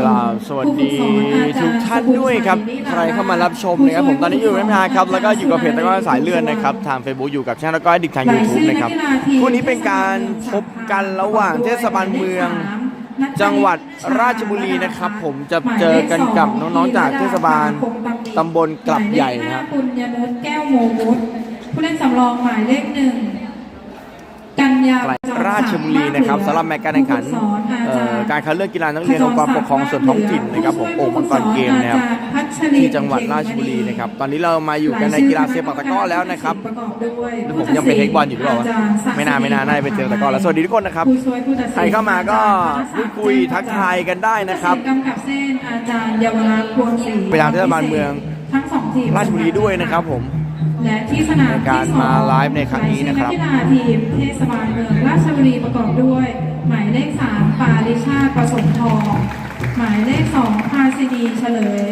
กราบสวัสดีทุกท่านด้วยครับ ใครเข้ามารับชมนะครับผมตอนนี้อยู่ในทาครับ แล้วก็อยู่กับเพจตะก้อสายเลื่อนนะครับทาง Facebook อยู่กับช่างตะก้อดิกทาง YouTube นะครับคู่นี้เป็นการพบกันระหว่างเทศบาลเมือง จังหวัดราชบุรีนะครับ ผมจะเจอกันกับน้องๆจากเทศบาลตำบลกลับใหญ่นะครับคุณยนุชแก้วโมมุตผู้เล่นสำรองหมายเลขหนึ่ง ราชบุรีนะครับสำหรับแมตช์การแข่งขันเอ่อการคัดเลือกกีฬานักเรียนองค์กรปกครองส่วนท้องถิ่นนะครับผมโอ่งมังกรเกมนะครับที่จังหวัดราชบุรีนะครับตอนนี้เรามาอยู่กันในกีฬาเซปักตะกร้อแล้วนะครับประกอบด้วยผมยังเป็นเทคบอลอยู่หรือเปล่าวะไม่น่าไม่น่าน่าจะเป็นเซปักตะกร้อแล้วสวัสดีทุกคนนะครับผู้ช่วยผู้ตัดสินใครเข้ามาก็พูดคุยทักทายกันได้นะครับผู้ตัดสิกำกับเส้นอาจารย์เยาวรัตน์พวงศรีไปทางเทศบาลเมืองทั้งสองทีมราชบุรีด้วยนะครับผม และที่สนามในการมาไลฟ์ในครั้งนี้นะครับรายชื่อนักกีฬาทีมเทศบาลเมืองราชบุรีประกอบด้วย หมายเลข3ปาริชาติประสมทองหมายเลข2พาสินีเฉลย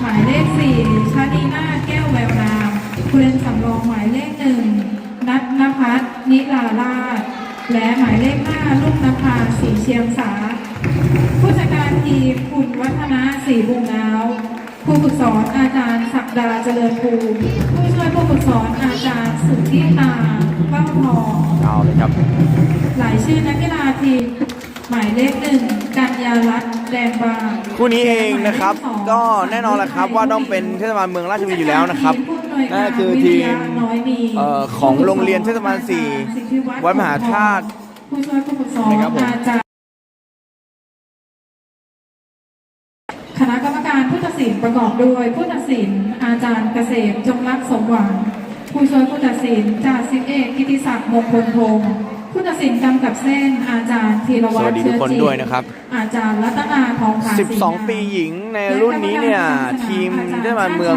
หมายเลข4ชาดีนาถแก้วแววนามผู้เล่นสำรองหมายเลข1นัทนภัสนิลาราชและหมายเลข5ลูกนภาสีเชียงสา ผู้จัดการทีมคุณวัฒนาศรีบุงนาว ผู้ฝึกสอนอาจารย์ศักดาเจริญภูมิผู้ช่วยผู้ฝึกสอนอาจารย์สุทธิตาเป้าทองเอาเลยครับ หลายชื่อนักกีฬาทีมหมายเลขหนึ่งกัญญารัตน์แดงบางคู่นี้เองนะครับ ก็แน่นอนแหละครับว่าต้องเป็นเทศบาลเมืองราชบุรีอยู่แล้วนะครับนั่นก็คือทีมเอ่อของโรงเรียนเทศบาลสี่วัดมหาธาตุผู้ช่วยผู้ฝึกสอนนะครับผม สินประกอบด้วยผู้ตัดสิน อาจารย์เกษมจงรักสมหวัง ผู้ช่วยผู้ตัดสินจ่าสิบเอกกิติศักดิ์มงคลพงศ์ผู้ตัดสินกำกับเส้นอาจารย์ธีรสวัวัตสรดีเชื้ทุอกคนจิตด้วยนะครับ อาจารย์รัตนาทองผาศรีงาม12 ปีหญิงในรุ่นนี้เนี่ยทีมเทศบาลเมือง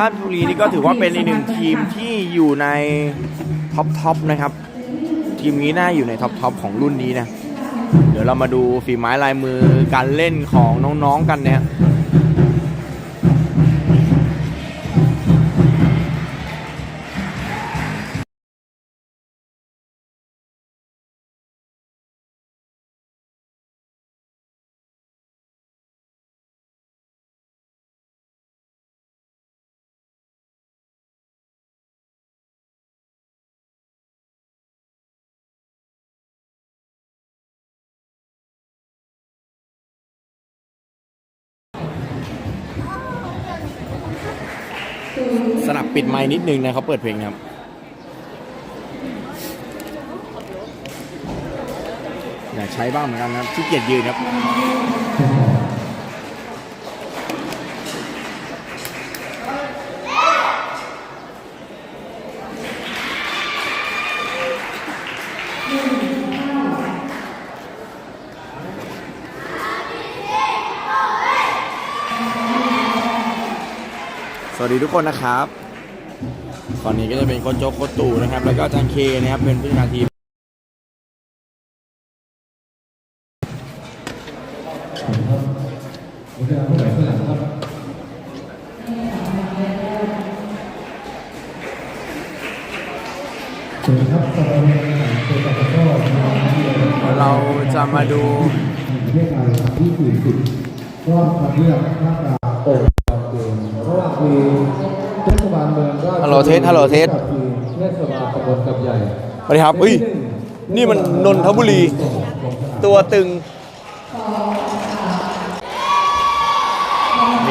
ราชบุรีนี่ก็ถือว่าเป็นอีกหนึ่งทีมที่อยู่ในท็อปท็อปนะครับ ทีมนี้น่าอยู่ในท็อปท็อปของรุ่นนี้นะ เดี๋ยวเรามาดูฝีไม้ลายมือการเล่นของน้องๆกันเนี่ยับปิดไม้นิดนึงนะเขาเปิดเพลงครับอยากใช้บ้างเหมือนกันนะครับขี้เกียจยืนครับสวัสดีทุกคนนะครับ ตอนนี้ก็จะเป็นโค้ชโจ๊กโค้ชตู่นะครับ แล้วก็อาจารย์เคนะครับเป็นผู้จัดการทีมสวัสดีครับสำหรับงานเกี่ยวกับตะกร้อนะครับที่เราเราจะมาดูประเทศไทยครับที่40รอบคัดเลือกหน้าตาโอ่ง สฮัลโหลเทสกับทีมเทศบาลตำบลกับใหญ่สวัสดีครับอุ้ยนี่มันนนทบุรี ตัวตึง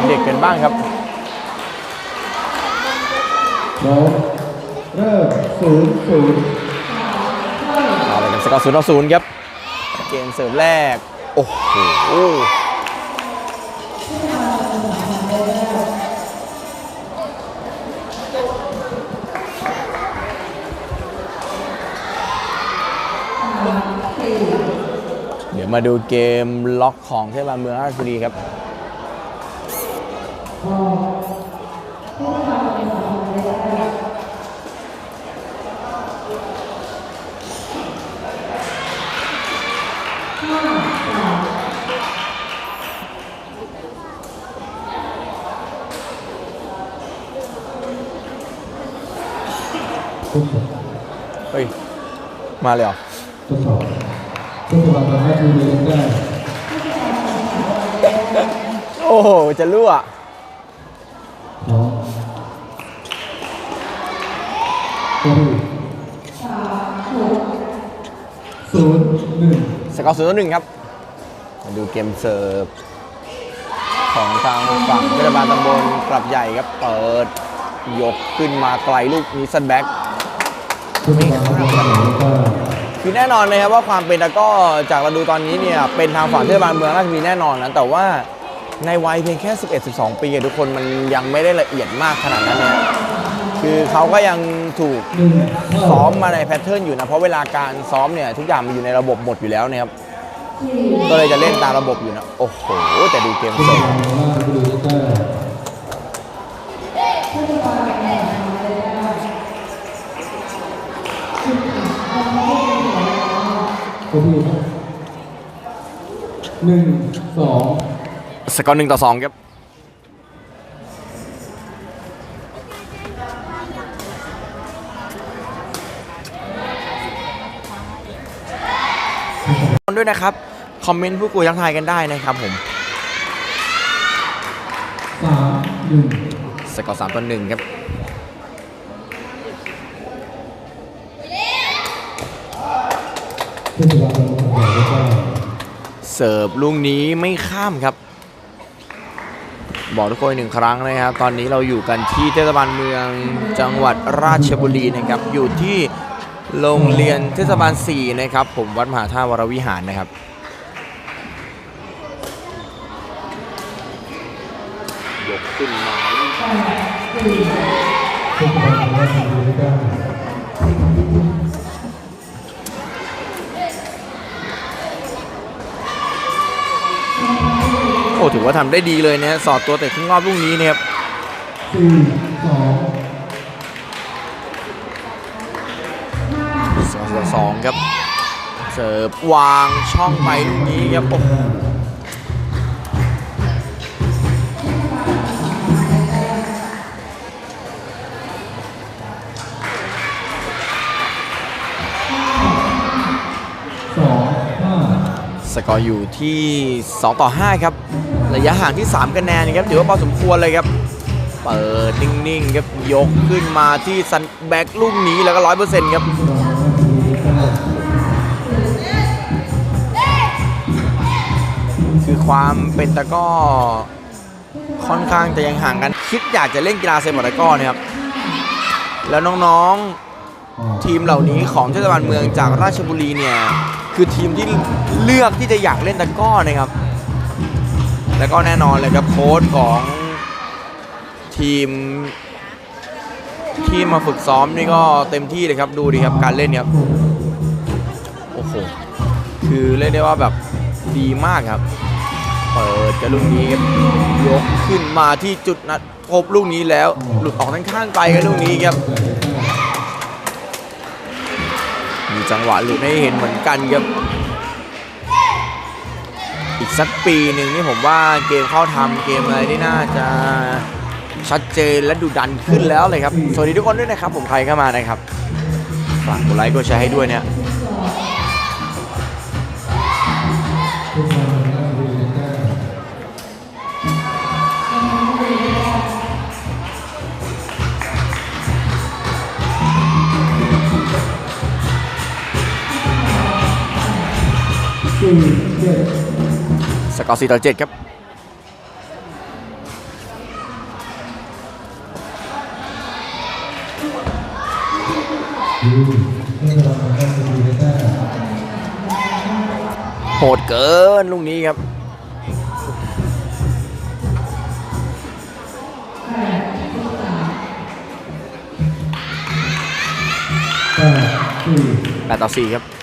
เด็กๆกันบ้างครับพร้อมเริ่มศูนย์ศูนย์เอาเลยครับสกอร์ศูนย์ต่อศูนย์ครับ เกมเสิร์ฟแรก โอ้โห มาดูเกมล็อกของเทศบาลเมืองราชบุรีครับเฮ้ย มาเลยเหรอ ทดสอบเทศบามืองราชบุรีได้โอ้โห จะรั่วสองศูนย์หนึ่งสกอร์ศูนย์ต่อหนึ่งครับ มาดูเกมเสิร์ฟ ของทางฝั่งเทศบาลตำบลกลับใหญ่ครับ เปิด ยกขึ้นมาไกลลูกนี้ซันแบ็กผู้บริหารของเรา คือแน่นอนเลยครับว่าความเป็นตะกร้อจากเราดูตอนนี้เนี่ยเป็นทางฝั่งเทศบาลเมืองราชบุรีแน่นอนนะแต่ว่าในวัยเพียงแค่ 11-12 ปีอะทุกคนมันยังไม่ได้ละเอียดมากขนาดนั้นเนี่ยคือเขาก็ยังถูกซ้อมมาในแพทเทิร์นอยู่นะ เพราะเวลาการซ้อมเนี่ยทุกอย่างมันอยู่ในระบบหมดอยู่แล้วนะครับ ก็เลยจะเล่นตามระบบอยู่นะ โอ้โห แต่ดูเกมเสริร์ ตัวที่หนึ่งสองสกอร์หนึ่งต่อสองครับด้วยนะครับ คอมเมนต์พูดคุยทักทายกันได้นะครับผมสามหนึ่งสกอร์สามต่อหนึ่งครับ ผู้บริหารของ เสิร์ฟลูกนี้ไม่ข้ามครับ บอกทุกคนหนึ่งครั้งนะครับ ตอนนี้เราอยู่กันที่เทศบาลเมืองจังหวัดราชบุรีนะครับ อยู่ที่โรงเรียนเทศบาล 4 นะครับ ผมวัดมหาธาตุวรวิหารนะครับยกขึ้นมา โอ้ถือว่าทำได้ดีเลยนะสอดตัวแต่ขึ้นรอบลูกนี้นะครับสี่สองสองต่อสองครับ เสิร์ฟวางช่องไปลูกนี้ครับโอ้โหสองห้าสกอร์อยู่ที่ 2 ต่อ 5 ครับ ระยะห่างที่ 3คะแนนครับถือว่าพอสมควรเลยครับ เปิดนิ่งๆครับยกขึ้นมาที่ซันแบกลูกนี้แล้วก็ร้อยเปอร์เซ็นต์ครับคือความเป็นตะก้อค่อนข้างจะยังห่างกัน คิดอยากจะเล่นกีฬาเซมอตะก้อนะครับ แล้วน้องๆทีมเหล่านี้ของเทศบาลเมืองจากราชบุรีเนี่ย คือทีมที่เลือกที่จะอยากเล่นตะก้อนะครับ แล้วก็แน่นอนเลยครับโค้ชของทีมที่มาฝึกซ้อมนี่ก็เต็มที่เลยครับดูดิครับการเล่นเนี่ยโอ้โหคือเรียกได้ว่าแบบดีมากครับ เปิดกับลูกนี้ครับยกขึ้นมาที่จุดนัดพบลูกนี้แล้วหลุดออกด้านข้างไปกับลูกนี้ครับมีจังหวะหลุดให้เห็นเหมือนกันครับ อีกสักปีหนึ่งนี่ผมว่าเกมเข้าทำเกมอะไรนี่น่าจะชัดเจนและดุดันขึ้นแล้วเลยครับ สวัสดีทุกคนด้วยนะครับ ผมใครเข้ามานะครับฝากกดไลค์กดแชร์ให้ด้วยเนี่ย กอร์4ต่อ7ครับโหดเกินลูกนี้ครับแปดสี่8ต่ครับ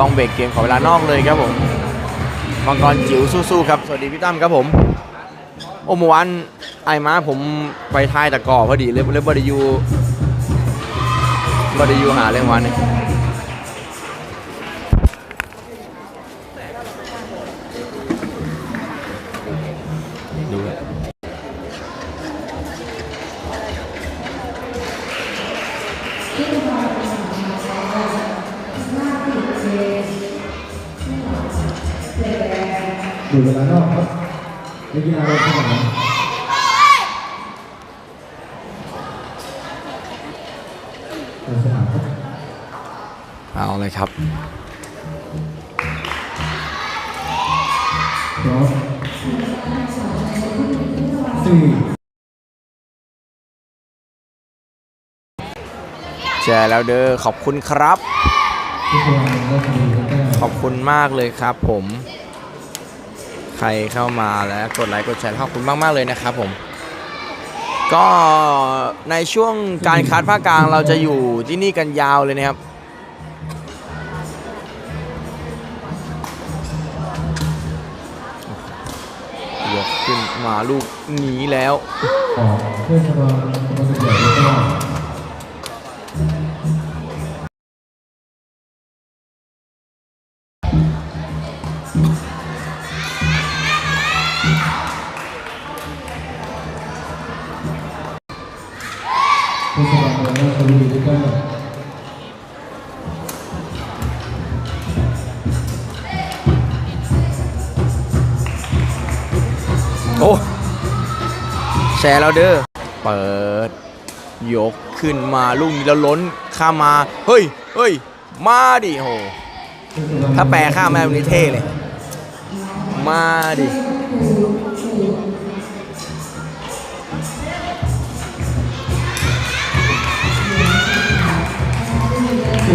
ต้องเบรกเกมขอเวลานอกเลยครับผมมังกรจิ๋วสู้ๆครับ สวัสดีพี่ตั้มครับผม โอ้เมื่อวานไอม้าผมไปทายตะกอพอดีเลยเลยบไดิยูบไดิยูหาเรื่องวันนี้ กีฬาลงสนามลงสนามครับเอาเลยครับพร้อมสี่แชร์แล้วเด้อขอบคุณครับ ขอบคุณมากเลยครับผม ใครเข้ามาแล้วกดไลค์กดแชร์ขอบคุณมาก ๆ เลยนะครับผม ก็ในช่วงการคัดภาคกลางเราจะอยู่ที่นี่กันยาวเลยนะครับยกขึ้นมาลูกหนีแล้ว โอ้ แชร์แล้วเด้อ เปิด ยกขึ้นมาลูกนี้แล้วล้นข้ามา เฮ้ย เฮ้ย มาดิโห ถ้าแปลข้ามมาแบบนี้เท่เลย มาดิ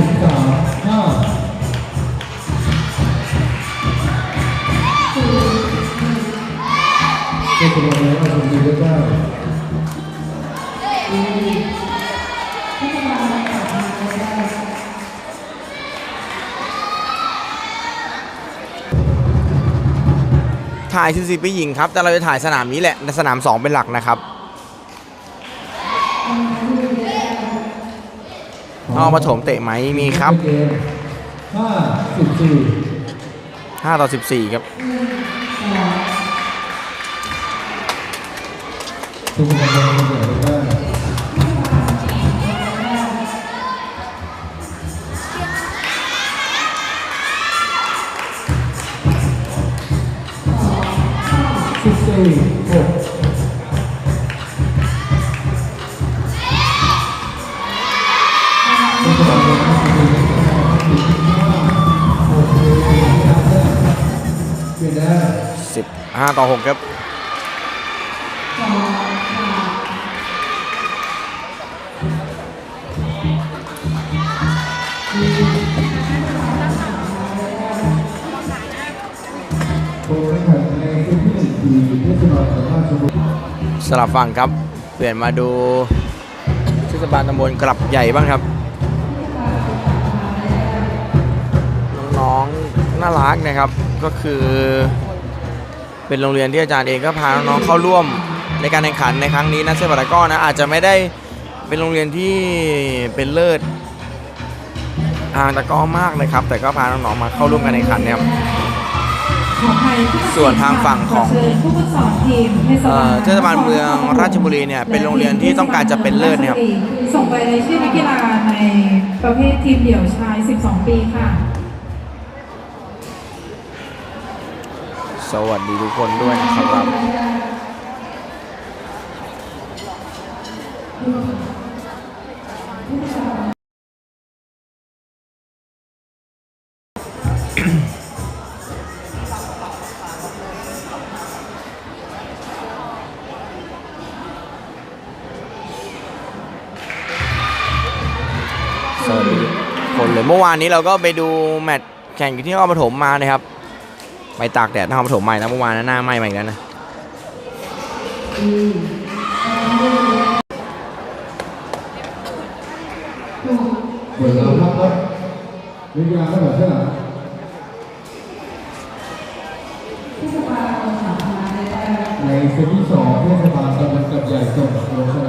สิบสามห้าเทศบาลเมืองราชบุรีได้ถ่ายซีไปยิงครับ แต่เราจะถ่ายสนามนี้แหละในสนาม 2 เป็นหลักนะครับ นอกปฐมเตะไหมมีครับห้าสิบสี่5ต่อ14ครับทุกคนลงมาเดือดได้สิบสี่ 5 ต่อ 6 ครับสลับฝั่งครับ เปลี่ยนมาดูเทศบาลตำบลกลับใหญ่บ้างครับ น้องๆน่ารักนะครับก็คือ เป็นโรงเรียนที่อาจารย์เองก็พาน้องๆเข้าร่วมในการแข่งขันในครั้งนี้นะเซปาตะก้อนะอาจจะไม่ได้เป็นโรงเรียนที่เป็นเลิศทางตะก้อมากนะครับ แต่ก็พาน้องๆมาเข้าร่วมการแข่งขันเนะครับขออภัยส่วนทางฝั่งของเชิญผู้ฝึกสอนทีมเทศบาลเทศบาลเมืองราชบุรีเนี่ยเป็นโรงเรียนที่ต้องการจะเป็นเลิศนะครับส่งไปในชื่อนักกีฬาในประเภททีมเดี่ยวชาย 12 ปีค่ะ สวัสดีทุกคนด้วยนะครับสวัสดีคนเลยเมื่อวานนี้เราก็ไปดูแมตช์แข่งอยู่ที่นครปฐมมานะครับ ไปตากแดดนครปฐมใหม่นะเมื่อวานนะหน้าไหม้มาอีกแล้วนะเปิดเราครับครับวิทยาก็แบบเช่นในเซตที่สองเทศบาลตำบลกับใหญ่ส่งลงสนา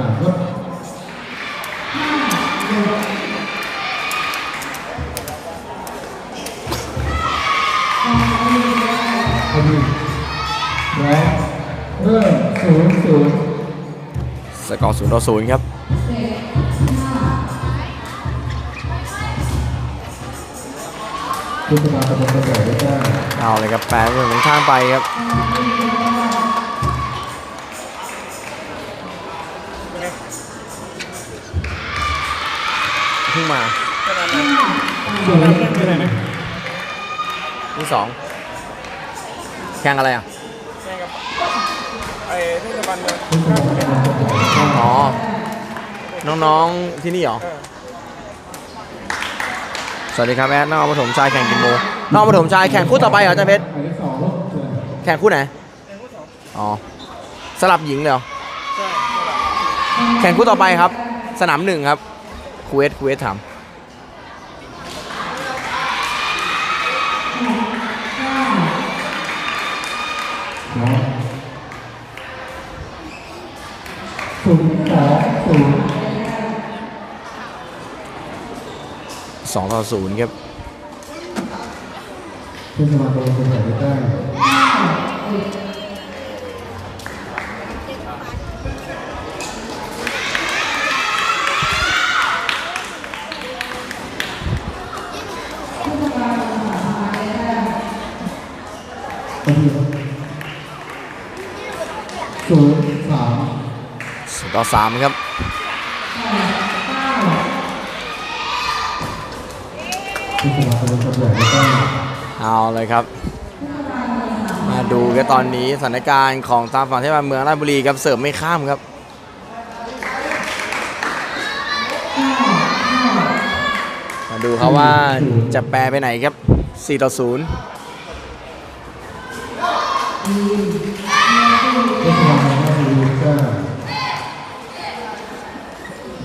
อร์ศูนย์ศูนสกอร์ศูนย์ต่อศูนย์ครับเอาเลยครับแปดหนึ่นข้างไปครับขึ้นมาที่สองแข่งอะไรอะ เทศบาลเมืองเทศบาลตำบลกระแสอ๋อ น้องๆที่นี่เหรอสวัสดีครับแอดนอกปฐมชายแข่งกินโมนอกปฐมชายแข่งคู่ต่อไปเหรออาจารย์เพชรหมายเลขสองลูกเชิญแข่งคู่ไหนอ๋อ สลับหญิงเลยเหรอแข่งคู่ต่อไปครับ สนามหนึ่งครับคูเวตคูเวตถาม พร้อม ศูนย์สองศูนย์สองต่อศูนย์ครับเทศบาลตำบลกระแสได้แจ้งศูนย์สาม ศูนย์ ต่อสามครับเอาเลยครับ มาดูกันตอนนี้สถานการณ์ของทางฝั่งเทศบาลเมืองราชบุรีครับเสิร์ฟไม่ข้ามครับมาดูครับว่าจะแปลไปไหนครับ 4 ต่อ 0 เทศบาลเมืองราชบุรีแจ้ง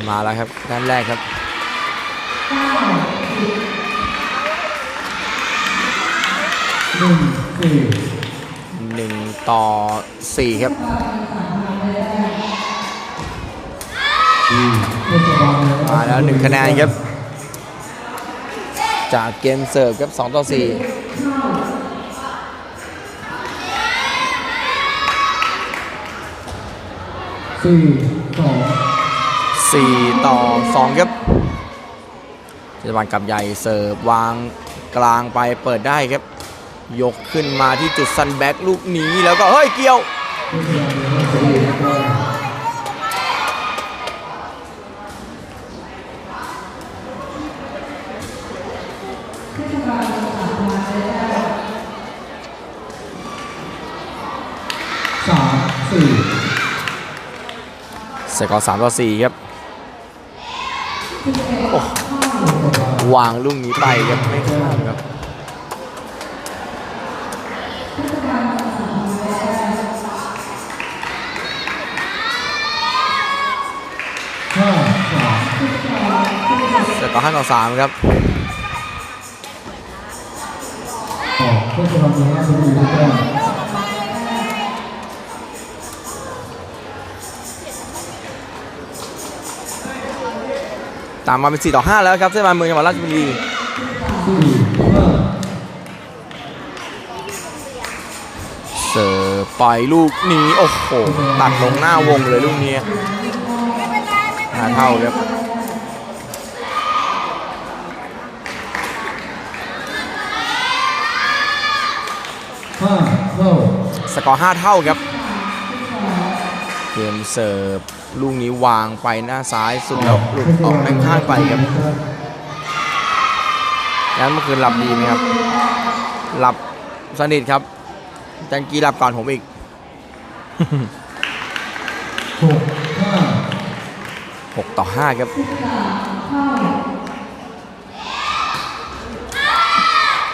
มาแล้วครับด้านแรกครับหนึ่งสี่1ต่อ4ครับเทศบาลเมืองมาแล้ว1คะแนนครับ จากเกมเสิร์ฟครับ2ต่อ4สี่สอง 4 ต่อ 2 ครับเทศบาลกับใหญ่เสิร์ฟวางกลางไปเปิดได้ครับ ยกขึ้นมาที่จุดซันแบ็กลูกนี้แล้วก็ เฮ้ย เกี่ยวเทศบาลเมืองราชบุรีแจ้งสามสี่สกอร์3ต่อ4ครับ วางลูกนี้ไปครับไม่ข้ามครับห้าสกอร์5ต่อ3ครับออกเทศบาลเมืองราชบุ ตามมาเป็น 4 ต่อ 5 แล้วครับเทศบาลเมืองจังหวัดราชบุรีสี่ห้าเสิร์ฟปล่อยลูกนี้โอ้โหตัดลงหน้าวงเลยลูกนี้ห้าเท่าครับห้าเท่าสกอร์5เท่าครับเกมเสิร์ฟ ลูกนี้วางไปหน้าซ้ายสุดแล้วหลุดออกด้านข้างไปครับงั้นเมื่อคืนหลับดีไหมครับ หลับสนิทครับจันกีหลับก่อนผมอีกหกต่อ5ครับ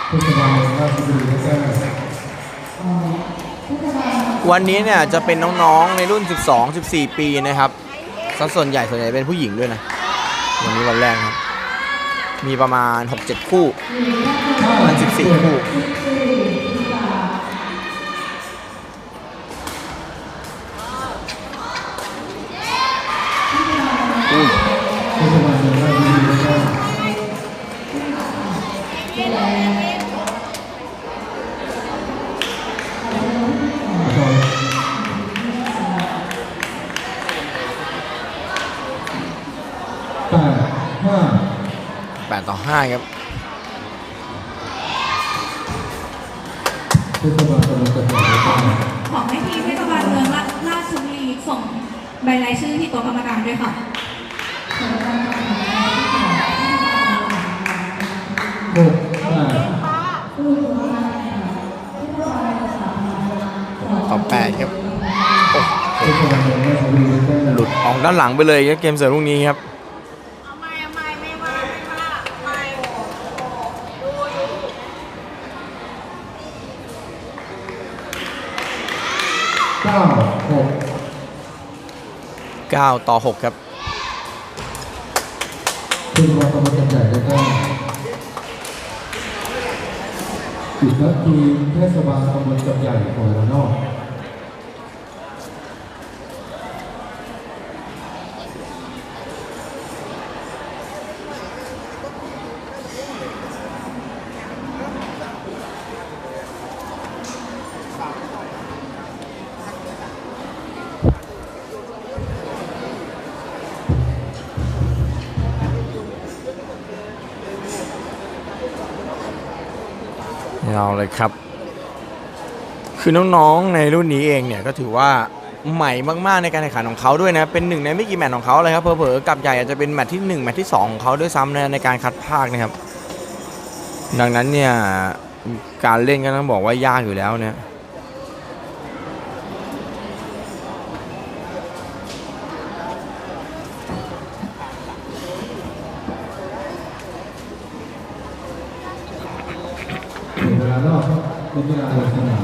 เทศบาลราชบุรีแจ้ง วันนี้เนี่ยจะเป็นน้องๆ ในรุ่น 12 14 ปีนะครับสัดส่วนใหญ่ส่วนใหญ่เป็นผู้หญิงด้วยนะ วันนี้วันแรกครับ มีประมาณ 6-7 คู่ประมาณ14 คู่ ห้า8ต่อ5ครับเทศบาลตำบลกระบี่ได้แต้มขอให้ทีมเทศบาลเมืองราชบุรีส่งใบรายชื่อที่โต๊ะกรรมการด้วยค่ะหกแปดต่อแปดครับเทศบาลเมืองราชบุรีได้แต้มหลุดออกด้านหลังไปเลยครับเกมเสิร์ฟลูกนี้ครับ เก้าหก 9 ต่อ 6 ครับเทศบาลตำบลกระบี่ได้แต้มอีกแล้วทีเทศบาลตำบลกระบี่ของระนอง คือน้องๆในรุ่นนี้เองเนี่ยก็ถือว่าใหม่มากๆในการแข่งขันของเขาด้วยนะ เป็นหนึ่งในไม่กี่แมตช์ของเขาเลยครับเผลอๆกับใหญ่อาจจะเป็นแมตช์ที่ 1 แมตช์ที่ 2 ของเขาด้วยซ้ำนะในการคัดภาคนะครับ ดังนั้นเนี่ยการเล่นก็ต้องบอกว่ายากอยู่แล้วเนี่ยเวลารอบนักกีฬาลามก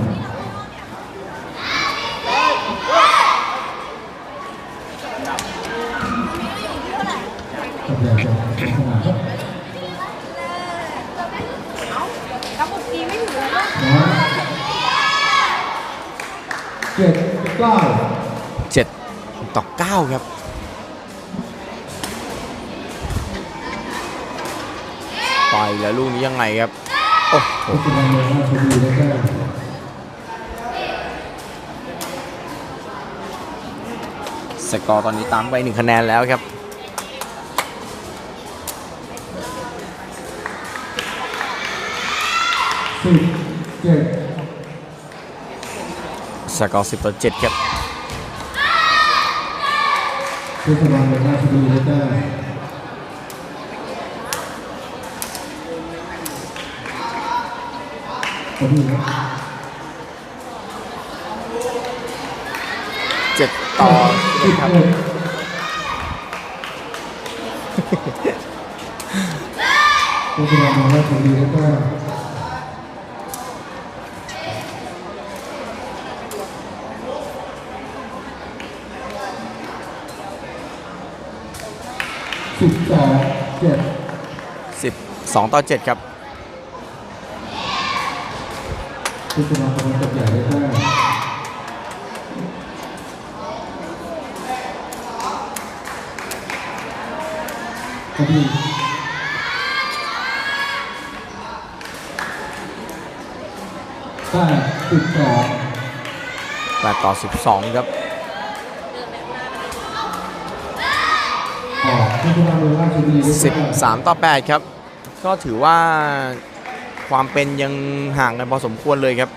ระบี่จะลงสนามครับ แล้วบุกตีไม่ถึงเลย นะเจ็ดเก้า 7 ต่อ 9 ครับ ไปแล้วลูกนี้ยังไงครับ โอ้โหเทศบาลเมืองราชบุรีได้แต้มสกอร์ตอนนี้ตามไปหนึ่งคะแนนแล้วครับสิบเจ็ดสกอร์10ต่อ7ครับ เทศบาลเมืองราชบุรีได้แต้มกระบี่ครับ7ต่อสิบครับเอ็ดเทศบาลราชบุรีได้ สิบสองเจ็ด12ต่อ7ครับเทศบาลตำบลกระบี่ได้แต้มกระบี่แปดสิบสอง8ต่อ12ครับออกเทศบาลเมืองราชบุ 13 ต่อ 8 ครับ ก็ถือว่าความเป็นยังห่างกันพอสมควรเลยครับ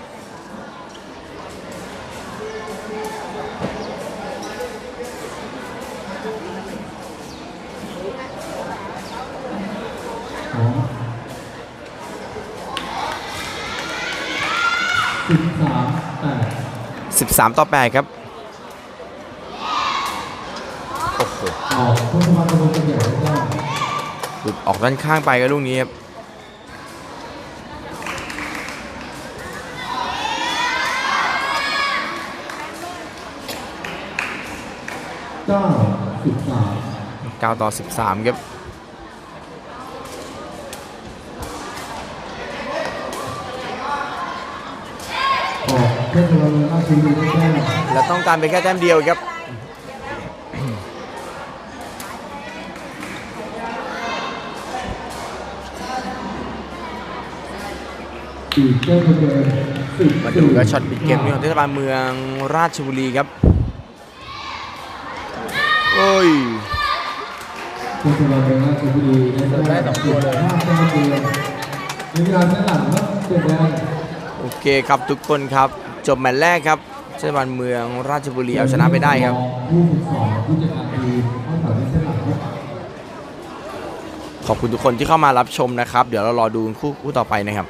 สิบสามแปด13 ต่อ 8 ครับ โอ้โหออกเทศบาลตำบลกระบี่ได้แต้มหลุดออกด้านข้างไปครับลูกนี้ครับเก้าสิบสาม9ต่อ13ครับออกเทศบาลเมืองราชบุรีได้แต้มและต้องการเป็นแค่แต้มเดียวครับ มเดินสิบมาดูกับช็อตปิดเกมนี้ของเทศบาลเมืองราชบุรีครับเอ้ยเทศบาลเมืองราชบุรีได้แต้มได้สองตัวเลยห้าแต้มเดียวในกีฬาชั้นหลังครับเจ็ดแดงโอ้เคครับทุกคนครับ จบแมตช์แรกครับเทศบาลเมืองราชบุรีเอาชนะไปได้ครับผู้ฝึกสอนผู้จัดการทีมต้องตัดสินใจหลักครับขอบคุณทุกคนที่เข้ามารับชมนะครับ เดี๋ยวเรารอดูคู่คู่ต่อไปนะครับ